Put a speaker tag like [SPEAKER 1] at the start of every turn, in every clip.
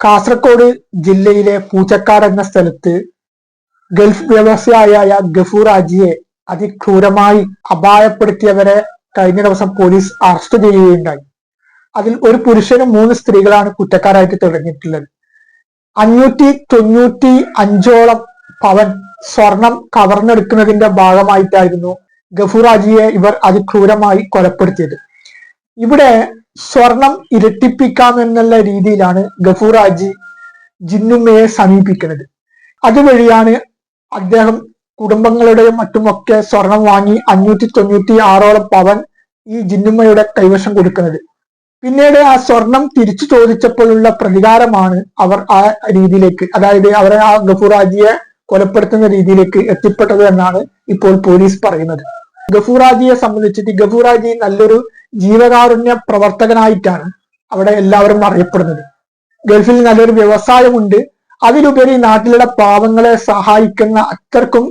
[SPEAKER 1] കാസർഗോഡ് ജില്ലയിലെ പൂച്ചക്കാട് എന്ന സ്ഥലത്ത് ഗൾഫ് വ്യവസായിയായ ഗഫൂർ ഹാജിയെ അതിക്രൂരമായി അപായപ്പെടുത്തിയവരെ കഴിഞ്ഞ ദിവസം പോലീസ് അറസ്റ്റ് ചെയ്യുകയുണ്ടായി. അതിൽ ഒരു പുരുഷനും മൂന്ന് സ്ത്രീകളാണ് കുറ്റക്കാരായിട്ട് തെളിഞ്ഞിട്ടുള്ളത്. അഞ്ഞൂറ്റി തൊണ്ണൂറ്റി അഞ്ചോളം പവൻ സ്വർണം കവർന്നെടുക്കുന്നതിന്റെ ഭാഗമായിട്ടായിരുന്നു ഗഫൂർ ഹാജിയെ ഇവർ അതിക്രൂരമായി കൊലപ്പെടുത്തിയത്. ഇവിടെ സ്വർണം ഇരട്ടിപ്പിക്കാം എന്നുള്ള രീതിയിലാണ് ഗഫൂർ ഹാജി ജിന്നുമ്മയെ സമീപിക്കുന്നത്. അതുവഴിയാണ് അദ്ദേഹം കുടുംബങ്ങളുടെയും മറ്റുമൊക്കെ സ്വർണം വാങ്ങി അഞ്ഞൂറ്റി തൊണ്ണൂറ്റി ആറോളം പവൻ ഈ ജിന്നുമ്മയുടെ കൈവശം കൊടുക്കുന്നത്. പിന്നീട് ആ സ്വർണം തിരിച്ചു ചോദിച്ചപ്പോഴുള്ള പ്രതികാരമാണ് അവർ ആ രീതിയിലേക്ക് അതായത് അവരെ ആ ഗഫൂർ ഹാജിയെ കൊലപ്പെടുത്തുന്ന രീതിയിലേക്ക് എത്തിപ്പെട്ടത് എന്നാണ് ഇപ്പോൾ പോലീസ് പറയുന്നത്. ഗഫൂർ ഹാജിയെ സംബന്ധിച്ചിട്ട് ഗഫൂറാജി നല്ലൊരു ജീവകാരുണ്യ പ്രവർത്തകനായിട്ടാണ് അവിടെ എല്ലാവരും അറിയപ്പെടുന്നത്. ഗൾഫിൽ നല്ലൊരു വ്യവസായമുണ്ട്. അതിലുപരി നാട്ടിലുള്ള പാവങ്ങളെ സഹായിക്കുന്ന അത്രക്കും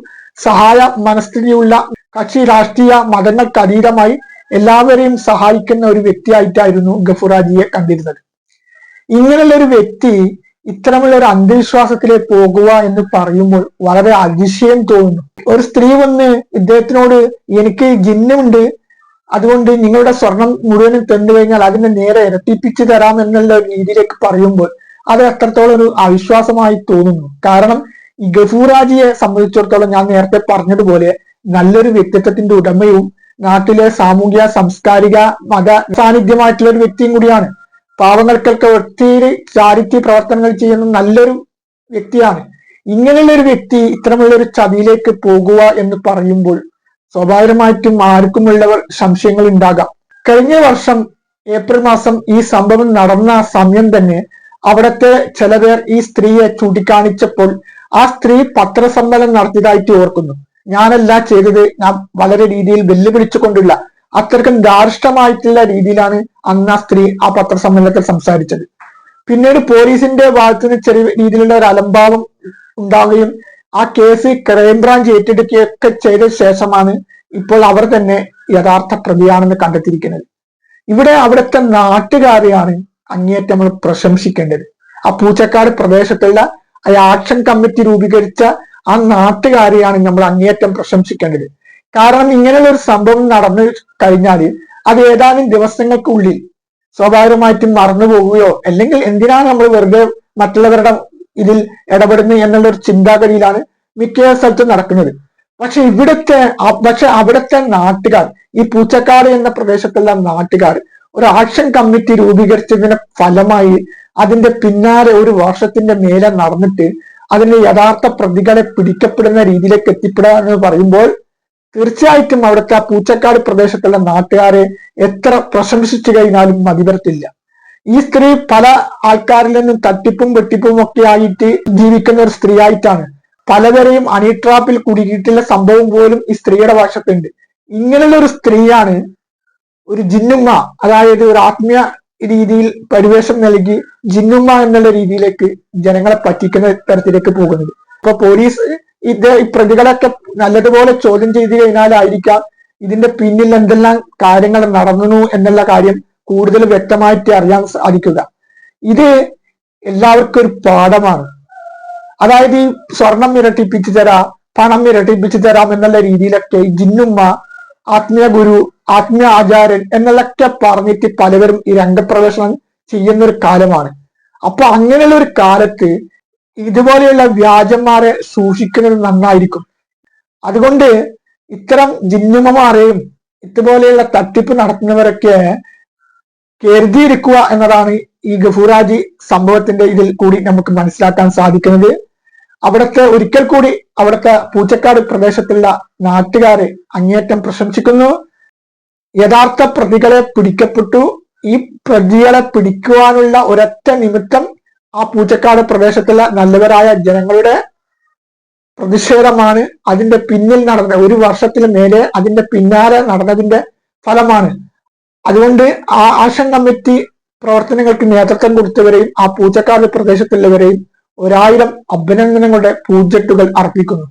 [SPEAKER 1] സഹായ മനസ്ഥിതിയുള്ള കക്ഷി രാഷ്ട്രീയ മതങ്ങൾക്ക് അതീതമായി എല്ലാവരെയും സഹായിക്കുന്ന ഒരു വ്യക്തിയായിട്ടായിരുന്നു ഗഫുറാജിയെ കണ്ടിരുന്നത്. ഇങ്ങനെയുള്ള ഒരു വ്യക്തി ഇത്തരമുള്ള ഒരു അന്ധവിശ്വാസത്തിലേക്ക് പോകുക എന്ന് പറയുമ്പോൾ വളരെ അതിശയം തോന്നുന്നു. ഒരു സ്ത്രീ വന്ന് ഇദ്ദേഹത്തിനോട് എനിക്ക് ജിന്നുണ്ട്. അതുകൊണ്ട് നിങ്ങളുടെ സ്വർണം മുഴുവനും തന്നു കഴിഞ്ഞാൽ അതിനെ നേരെ ഇരട്ടിപ്പിച്ചു തരാം എന്നുള്ള രീതിയിലേക്ക് പറയുമ്പോൾ അത് എത്രത്തോളം ഒരു അവിശ്വാസമായി തോന്നുന്നു. കാരണം ഈ ഗഫൂറാജിയെ സംബന്ധിച്ചിടത്തോളം ഞാൻ നേരത്തെ പറഞ്ഞതുപോലെ നല്ലൊരു വ്യക്തിത്വത്തിന്റെ ഉടമയും നാട്ടിലെ സാമൂഹിക സാംസ്കാരിക മത സാന്നിധ്യമായിട്ടുള്ള ഒരു വ്യക്തിയും കൂടിയാണ്. പാവങ്ങൾക്കൊക്കെ ഒത്തിരി ചാരിറ്റി പ്രവർത്തനങ്ങൾ ചെയ്യുന്ന നല്ലൊരു വ്യക്തിയാണ്. ഇങ്ങനെയുള്ള ഒരു വ്യക്തി ഇത്തരമുള്ള ഒരു ചതിയിലേക്ക് പോകുക എന്ന് പറയുമ്പോൾ സ്വാഭാവികമായിട്ടും ആർക്കുമുള്ളവർ സംശയങ്ങൾ ഉണ്ടാകാം. കഴിഞ്ഞ വർഷം ഏപ്രിൽ മാസം ഈ സംഭവം നടന്ന സമയം തന്നെ അവിടുത്തെ ചില പേർ ഈ സ്ത്രീയെ ചൂണ്ടിക്കാണിച്ചപ്പോൾ ആ സ്ത്രീ പത്രസമ്മേളനം നടത്തിയതായിട്ട് ഓർക്കുന്നു. ഞാനല്ല ചെയ്തത് ഞാൻ വളരെ രീതിയിൽ വെല്ലുവിളിച്ചുകൊണ്ടുള്ള അത്രക്കും ധാർഷ്ടമായിട്ടുള്ള രീതിയിലാണ് അന്ന് ആ സ്ത്രീ ആ പത്രസമ്മേളനത്തിൽ സംസാരിച്ചത്. പിന്നീട് പോലീസിന്റെ ഭാഗത്ത് നിന്ന് ചെറിയ രീതിയിലുള്ള ഒരു അലംഭാവം ഉണ്ടാവുകയും ആ കേസ് ക്രൈംബ്രാഞ്ച് ഏറ്റെടുക്കുകയൊക്കെ ചെയ്ത ശേഷമാണ് ഇപ്പോൾ അവർ തന്നെ യഥാർത്ഥ പ്രതിയാണെന്ന് കണ്ടെത്തിയിരിക്കുന്നത്. ഇവിടെ അവിടുത്തെ നാട്ടുകാരെയാണ് അങ്ങേയറ്റം നമ്മൾ പ്രശംസിക്കേണ്ടത്. ആ പൂച്ചക്കാട് പ്രദേശത്തുള്ള ആ ആക്ഷൻ കമ്മിറ്റി രൂപീകരിച്ച ആ നാട്ടുകാരെയാണ് നമ്മൾ അങ്ങേയറ്റം പ്രശംസിക്കേണ്ടത്. കാരണം ഇങ്ങനെയുള്ള ഒരു സംഭവം നടന്നു കഴിഞ്ഞാൽ അത് ഏതാനും ദിവസങ്ങൾക്കുള്ളിൽ സ്വാഭാവികമായിട്ടും മറന്നു പോവുകയോ അല്ലെങ്കിൽ എന്തിനാണ് നമ്മൾ വെറുതെ മറ്റുള്ളവരുടെ ഇതിൽ ഇടപെടുന്നത് എന്നുള്ള ഒരു ചിന്താഗതിയിലാണ് മിക്ക സ്ഥലത്തും നടക്കുന്നത്. പക്ഷെ ഇവിടുത്തെ പക്ഷെ അവിടുത്തെ നാട്ടുകാർ ഈ പൂച്ചക്കാട് എന്ന പ്രദേശത്തുള്ള നാട്ടുകാർ ഒരു ആക്ഷൻ കമ്മിറ്റി രൂപീകരിച്ചതിന്റെ ഫലമായി അതിന്റെ പിന്നാലെ ഒരു വർഷത്തിന്റെ മേലെ നടന്നിട്ട് അതിന്റെ യഥാർത്ഥ പ്രതികളെ പിടിക്കപ്പെടുന്ന രീതിയിലേക്ക് എത്തിപ്പെടുക എന്ന് പറയുമ്പോൾ തീർച്ചയായിട്ടും അവിടുത്തെ ആ പൂച്ചക്കാട് പ്രദേശത്തുള്ള നാട്ടുകാരെ എത്ര പ്രശംസിച്ചു കഴിഞ്ഞാലും മതി വരത്തില്ല ഈ സ്ത്രീ പല ആൾക്കാരിൽ നിന്നും തട്ടിപ്പും വെട്ടിപ്പും ഒക്കെ ആയിട്ട് ജീവിക്കുന്ന ഒരു സ്ത്രീ ആയിട്ടാണ് പലവരെയും അണിട്രാപ്പിൽ കുടുങ്ങിയിട്ടുള്ള സംഭവം പോലും ഈ സ്ത്രീയുടെ വശത്തുണ്ട്. ഇങ്ങനെയുള്ള ഒരു സ്ത്രീയാണ് ഒരു ജിന്നുമ്മ അതായത് ഒരു ആത്മീയ രീതിയിൽ പരിവേഷം നൽകി ജിന്നുമ്മ എന്നുള്ള രീതിയിലേക്ക് ജനങ്ങളെ പറ്റിക്കുന്ന തരത്തിലേക്ക് പോകുന്നത്. അപ്പൊ പോലീസ് ഇത് ഈ പ്രതികളൊക്കെ നല്ലതുപോലെ ചോദ്യം ചെയ്തു കഴിഞ്ഞാലായിരിക്കാം ഇതിന്റെ പിന്നിൽ എന്തെല്ലാം കാര്യങ്ങൾ നടന്നു എന്നുള്ള കാര്യം കൂടുതൽ വ്യക്തമായിട്ട് അറിയാൻ സാധിക്കുക. ഇത് എല്ലാവർക്കും ഒരു പാഠമാണ്. അതായത് ഈ സ്വർണം ഇരട്ടിപ്പിച്ചു തരാം പണം ഇരട്ടിപ്പിച്ചു തരാം എന്നുള്ള രീതിയിലൊക്കെ ജിന്നുമ്മ ആത്മീയ ഗുരു ആത്മീയ ആചാര്യൻ എന്നുള്ളൊക്കെ പറഞ്ഞിട്ട് പലവരും ഈ രംഗപ്രവേശനം ചെയ്യുന്ന ഒരു കാലമാണ്. അപ്പൊ അങ്ങനെയുള്ള ഒരു കാലത്ത് ഇതുപോലെയുള്ള വ്യാജന്മാരെ സൂക്ഷിക്കുന്നത് നന്നായിരിക്കും. അതുകൊണ്ട് ഇത്തരം ജിന്നുമ്മമാരെയും ഇതുപോലെയുള്ള തട്ടിപ്പ് നടത്തുന്നവരൊക്കെ കരുതിയിരിക്കുക എന്നതാണ് ഈ ഗഫൂറാജി സംഭവത്തിന്റെ ഇതിൽ കൂടി നമുക്ക് മനസ്സിലാക്കാൻ സാധിക്കുന്നത്. അവിടുത്തെ ഒരിക്കൽ കൂടി അവിടുത്തെ പൂച്ചക്കാട് പ്രദേശത്തുള്ള നാട്ടുകാരെ അങ്ങേറ്റം പ്രശംസിക്കുന്നു. യഥാർത്ഥ പ്രതികളെ പിടിക്കപ്പെട്ടു. ഈ പ്രതികളെ പിടിക്കുവാനുള്ള ഒരൊറ്റ നിമിത്തം ആ പൂച്ചക്കാട് പ്രദേശത്തുള്ള നല്ലവരായ ജനങ്ങളുടെ പ്രതിഷേധമാണ് അതിന്റെ പിന്നിൽ നടന്ന ഒരു വർഷത്തിന് മേലെ അതിന്റെ പിന്നാലെ നടന്നതിന്റെ ഫലമാണ്. അതുകൊണ്ട് ആ ആക്ഷൻ കമ്മിറ്റി പ്രവർത്തനങ്ങൾക്ക് നേതൃത്വം കൊടുത്തവരെയും ആ പൂച്ചക്കാട് പ്രദേശത്തുള്ളവരെയും ഒരായിരം അഭിനന്ദനങ്ങളുടെ പൂജട്ടുകൾ അർപ്പിക്കുന്നു.